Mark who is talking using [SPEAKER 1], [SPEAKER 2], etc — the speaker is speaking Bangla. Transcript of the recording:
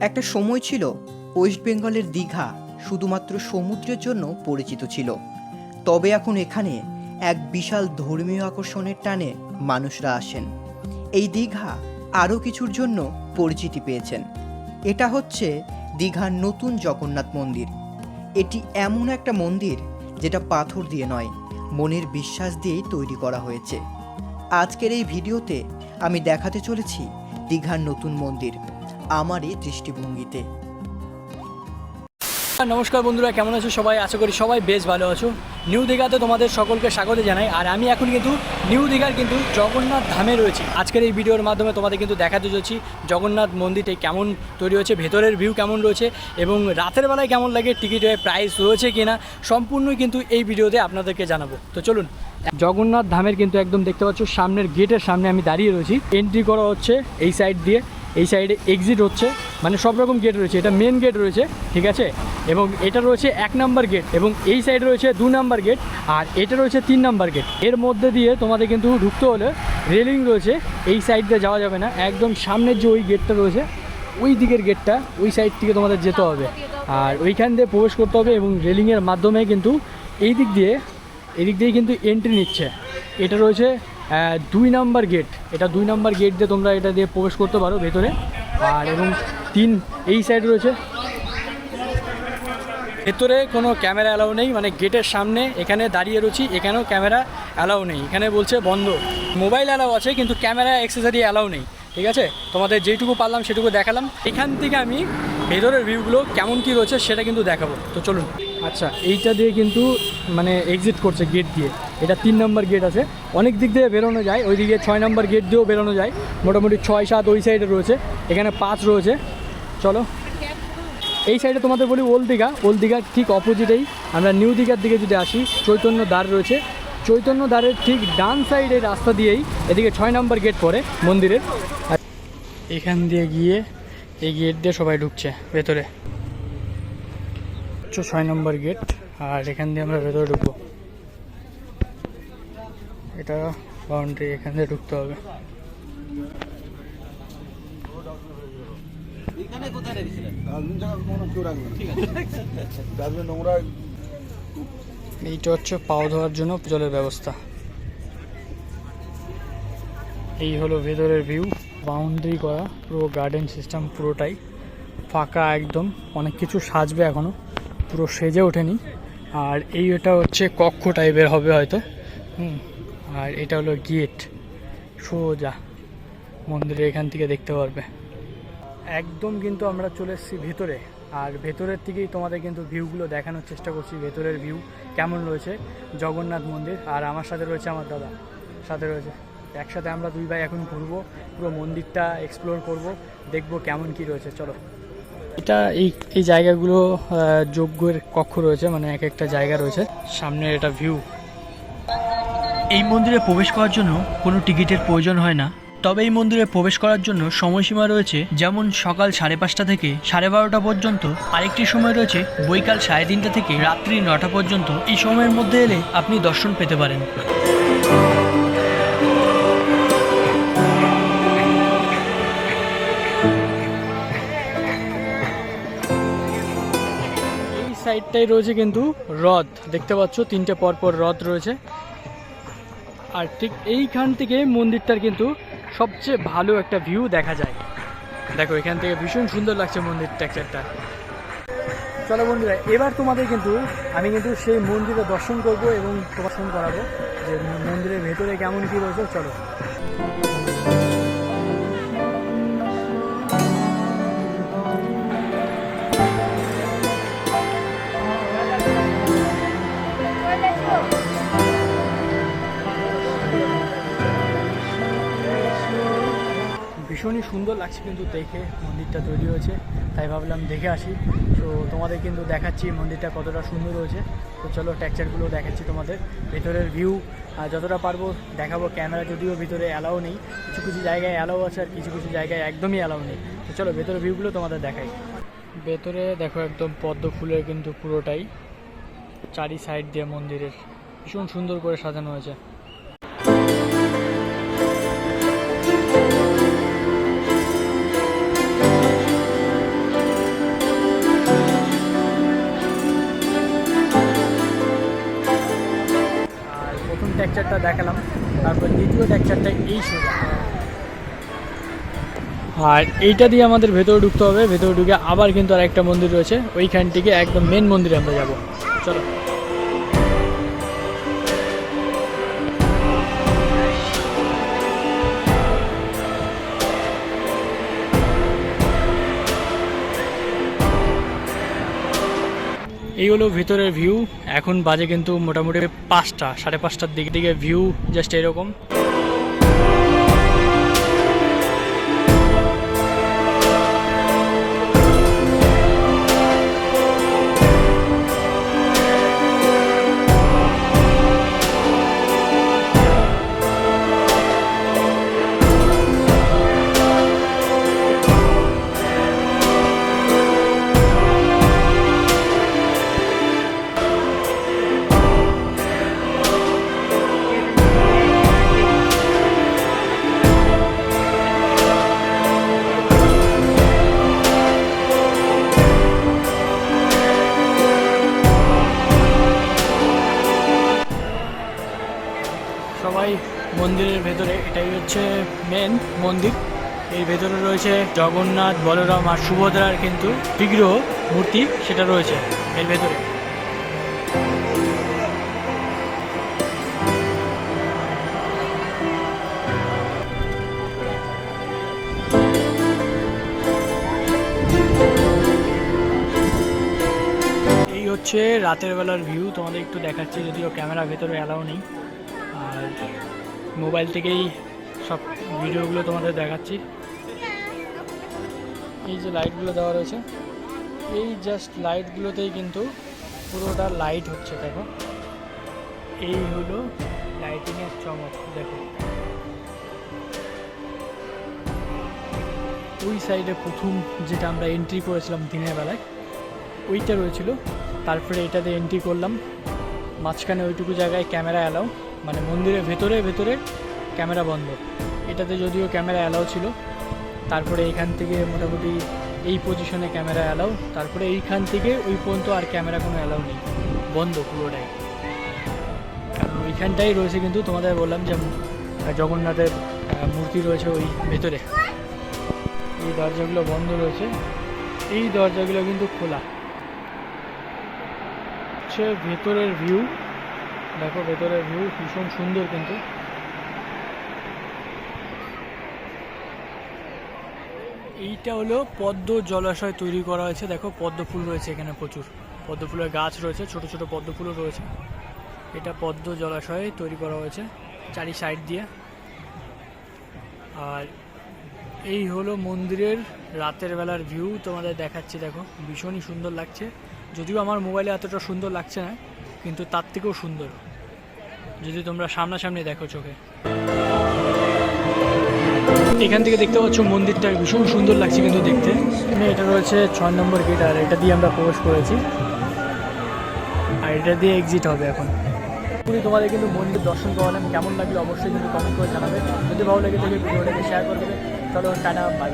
[SPEAKER 1] একটা সময় ছিল ওয়েস্ট বেঙ্গলের দীঘা শুধুমাত্র সমুদ্রের জন্য পরিচিত ছিল। তবে এখন এখানে এক বিশাল ধর্মীয় আকর্ষণের টানে মানুষরা আসেন। এই দীঘা আরও কিছুর জন্য পরিচিতি পেয়েছেন। এটা হচ্ছে দীঘার নতুন জগন্নাথ মন্দির। এটি এমন একটা মন্দির যেটা পাথর দিয়ে নয়, মনের বিশ্বাস দিয়েই তৈরি করা হয়েছে। আজকের এই ভিডিওতে আমি দেখাতে চলেছি দীঘার নতুন মন্দির। আমারই দৃষ্টিভঙ্গিতে।
[SPEAKER 2] নমস্কার বন্ধুরা, কেমন আছো সবাই? আশা করি সবাই বেশ ভালো আছো। নিউ দীঘাতে তোমাদের সকলকে স্বাগত জানাই, আর আমি এখন কিন্তু নিউ দীঘার কিন্তু জগন্নাথ ধামে রয়েছি। আজকের এই ভিডিওর মাধ্যমে তোমাদের কিন্তু দেখাতে চলেছি জগন্নাথ মন্দিরটি কেমন তৈরি হয়েছে, ভেতরের ভিউ কেমন রয়েছে, এবং রাতের বেলায় কেমন লাগে টিকিটের প্রাইস রয়েছে কিনা, সম্পূর্ণই কিন্তু এই ভিডিওতে আপনাদেরকে জানাব। তো চলুন, জগন্নাথ ধামের কিন্তু একদম দেখতে পাচ্ছ, সামনের গেটের সামনে আমি দাঁড়িয়ে রয়েছি। এন্ট্রি করা হচ্ছে এই সাইড দিয়ে। এই সাইডে এক্সিট হচ্ছে। মানে সব রকম গেট রয়েছে। এটা মেন গেট রয়েছে, ঠিক আছে? এবং এটা রয়েছে এক নাম্বার গেট এবং এই সাইডে রয়েছে দু নাম্বার গেট আর এটা রয়েছে তিন নাম্বার গেটের মধ্যে দিয়ে তোমাদের কিন্তু ঢুকতে হলে রেলিং রয়েছে। এই সাইড দিয়ে যাওয়া যাবে না। একদম সামনের যে ওই গেটটা রয়েছে, ওই দিকের গেটটা ওই সাইড থেকে তোমাদের যেতে হবে। আর ওইখান দিয়ে প্রবেশ করতে হবে এবং রেলিংয়ের মাধ্যমে কিন্তু এই দিক দিয়ে এদিক দিয়ে কিন্তু এন্ট্রি নিচ্ছে। এটা রয়েছে দুই নাম্বার গেট এটা দুই নাম্বার গেট দিয়ে তোমরা এটা দিয়ে প্রবেশ করতে পারো ভেতরে। আর এবং তিন এই সাইড রয়েছে। ভেতরে কোনো ক্যামেরা অ্যালাউ নেই মানে গেটের সামনে এখানে দাঁড়িয়ে রয়েছি, এখানেও ক্যামেরা অ্যালাউ নেই। এখানে বলছে বন্ধ। মোবাইল অ্যালাউ আছে, কিন্তু ক্যামেরা অ্যাক্সেসরি অ্যালাউ নেই। ঠিক আছে? তোমাদের যেইটুকু পারলাম, সেটুকু দেখালাম। এখান থেকে আমি ভেতরের ভিউগুলো কেমন কী রয়েছে, সেটা কিন্তু দেখাবো। তো চলুন। আচ্ছা এইটা দিয়ে কিন্তু মানে এক্সিট করছে গেট দিয়ে। এটা তিন নম্বর গেট আছে। অনেক দিক দিয়ে বেরোনো যায় ওইদিকে ছয় নম্বর গেট দিয়েও বেরোনো যায়। মোটামুটি ছয় সাত ওই সাইডে রয়েছে, এখানে পাঁচ রয়েছে। চলো। এই সাইডে তোমাদের বলি ওল দীঘা। ওল্ড দীঘার ঠিক অপোজিটেই আমরা নিউ দীঘার দিকে যদি আসি, চৈতন্য দ্বার রয়েছে। চৈতন্য দ্বারের ঠিক ডান সাইডের রাস্তা দিয়েই এদিকে ছয় নম্বর গেট পড়ে মন্দিরের। এখান দিয়ে গিয়ে এই গেট দিয়ে সবাই ঢুকছে, ভেতরে। ছয় নম্বর গেট আর এখান দিয়ে আমরা ভেতরে ঢুকবো। এটা বাউন্ডারি এখান দিয়ে ঢুকতে হবে। এইটা হচ্ছে পাও ধোয়ার জন্য জলের ব্যবস্থা। এই হলো ভেতরের ভিউ বাউন্ডারি করা পুরো গার্ডেন সিস্টেম পুরোটাই। ফাঁকা একদম অনেক কিছু সাজবে এখনও পুরো সেজে ওঠেনি। আর এই এটা হচ্ছে কক্ষ টাইপের হবে হয়তো। হুম। আর এটা হলো গেট সোজা। মন্দিরে এখান থেকে দেখতে পারবে। একদম কিন্তু আমরা চলে এসেছি ভেতরে। আর ভেতরের থেকেই তোমাদের কিন্তু ভিউগুলো দেখানোর চেষ্টা করছি। ভেতরের ভিউ কেমন রয়েছে? জগন্নাথ মন্দির আর আমার সাথে রয়েছে আমার দাদা। সাথে রয়েছে। একসাথে আমরা দুই ভাই এখন ঘুরবো, পুরো মন্দিরটা এক্সপ্লোর করব, দেখব কেমন কি রয়েছে। চলো। এটা এই এই জায়গাগুলো যজ্ঞের কক্ষ রয়েছে মানে এক একটা জায়গা রয়েছে। সামনের এটা ভিউ
[SPEAKER 3] এই মন্দিরে প্রবেশ করার জন্য কোনো টিকিটের প্রয়োজন হয় না। তবে এই মন্দিরে প্রবেশ করার জন্য সময়সীমা রয়েছে যেমন সকাল সাড়ে পাঁচটা থেকে সাড়ে বারোটা পর্যন্ত। আরেকটি সময় রয়েছে বৈকাল সাড়ে তিনটা থেকে রাত্রি নটা পর্যন্ত। এই সময়ের মধ্যে এলে আপনি দর্শন পেতে পারেন।
[SPEAKER 2] সাইডটাই রয়েছে কিন্তু হ্রদ। দেখতে পাচ্ছ, তিনটে পরপর হ্রদ রয়েছে। আর ঠিক এইখান থেকে মন্দিরটার কিন্তু সবচেয়ে ভালো একটা ভিউ দেখা যায়। দেখো, এখান থেকে ভীষণ সুন্দর লাগছে মন্দির টেক্সচারটা চলো বন্ধুরা, এবার তোমাদের কিন্তু, আমি কিন্তু সেই মন্দিরে দর্শন করব এবং দর্শন করাবো যে মন্দিরের ভেতরে কেমন কী রয়েছে, চলো। ভীষণই সুন্দর লাগছে কিন্তু দেখে মন্দিরটা তৈরি হয়েছে, তাই ভাবলাম দেখে আসি। তো তোমাদের কিন্তু দেখাচ্ছি মন্দিরটা কতটা সুন্দর হয়েছে। তো চলো টেক্সচারগুলো দেখাচ্ছি তোমাদের। ভেতরের ভিউ যতটা পারব দেখাবো ক্যামেরা যদিও ভিতরে অ্যালাউ নেই। কিছু কিছু জায়গায় অ্যালাউ আছে আর কিছু কিছু জায়গায় একদমই অ্যালাউ নেই। তো চলো ভেতরের ভিউগুলো তোমাদের দেখাই। ভেতরে দেখো একদম পদ্ম ফুলের কিন্তু পুরোটাই, চারি সাইড দিয়ে মন্দিরের। ভীষণ সুন্দর করে সাজানো হয়েছে। আর এইটা দিয়ে আমাদের ভেতরে ঢুকতে হবে। ভেতরে ঢুকে আবার কিন্তু আর একটা মন্দির রয়েছে। ওইখান থেকে একদম মেন মন্দিরে আমরা যাব। চলো। এই হলো ভেতরের ভিউ এখন বাজে কিন্তু মোটামুটি পাঁচটা, সাড়ে পাঁচটার দিক দিকে ভিউ জাস্ট এরকম। মন্দিরের ভেতরে, এটাই হচ্ছে মেন মন্দির। এর ভেতরে রয়েছে জগন্নাথ, বলরাম আর সুভদ্রার কিন্তু বিগ্রহ মূর্তি সেটা রয়েছে এর ভেতরে। এই হচ্ছে রাতের বেলার ভিউ তোমাদের একটু দেখাচ্ছি, যদিও ক্যামেরা ভেতরে অ্যালাউ নেই। আর মোবাইল থেকেই সব ভিডিওগুলো তোমাদের দেখাচ্ছি। এই যে লাইটগুলো দেওয়া রয়েছে, এই জাস্ট লাইটগুলোতেই কিন্তু পুরোটা লাইট হচ্ছে, দেখো। এই হলো লাইটিংয়ের চমক, দেখো। ওই সাইডে প্রথম যেটা আমরা এন্ট্রি করেছিলাম দিনের বেলায়, ওইটা রয়েছিল। তারপরে এটাতে এন্ট্রি করলাম। মাঝখানে ওইটুকু জায়গায় ক্যামেরা অ্যালাউ মানে মন্দিরের ভেতরে ভেতরে ক্যামেরা বন্ধ। এটাতে যদিও ক্যামেরা অ্যালাউ ছিল, তারপরে এইখান থেকে মোটামুটি এই পজিশনে ক্যামেরা অ্যালাউ, তারপরে এইখান থেকে ওই পর্যন্ত আর ক্যামেরা কোনো অ্যালাউ নেই, বন্ধ পুরোটাই। কারণ ওইখানটাই রয়েছে কিন্তু তোমাদের বললাম যে জগন্নাথের মূর্তি রয়েছে ওই ভেতরে। এই দরজাগুলো বন্ধ রয়েছে। এই দরজাগুলো কিন্তু খোলা। হচ্ছে ভেতরের ভিউ দেখো, ভেতরের ভিউ ভীষণ সুন্দর কিন্তু। এইটা হলো পদ্ম জলাশয় তৈরি করা হয়েছে। দেখো, পদ্ম ফুল রয়েছে এখানে প্রচুর। পদ্ম ফুলের গাছ রয়েছে, ছোট ছোট পদ্ম ফুলও রয়েছে। এটা পদ্ম জলাশয়ে তৈরি করা হয়েছে, চারি সাইড দিয়ে। আর এই হলো মন্দিরের রাতের বেলার ভিউ তোমাদের দেখাচ্ছি, দেখো। ভীষণই সুন্দর লাগছে। যদিও আমার মোবাইলে এতটা সুন্দর লাগছে না, কিন্তু তার থেকেও সুন্দর। যদি তোমরা সামনাসামনি দেখো চোখে। এখান থেকে দেখতে পাচ্ছ মন্দিরটা ভীষণ সুন্দর লাগছে কিন্তু দেখতে। এটা রয়েছে ছয় নম্বর গেট আর এটা দিয়ে আমরা প্রবেশ করেছি। আর এটা দিয়ে এক্সিট হবে এখন। পুরী তোমাদের কিন্তু মন্দির দর্শন করালাম কেমন লাগল অবশ্যই কিন্তু কমেন্ট করে জানাবে। যদি ভালো লেগে থাকে, ভিডিওটাকে শেয়ার করে দেবে। চলো টাটা বাই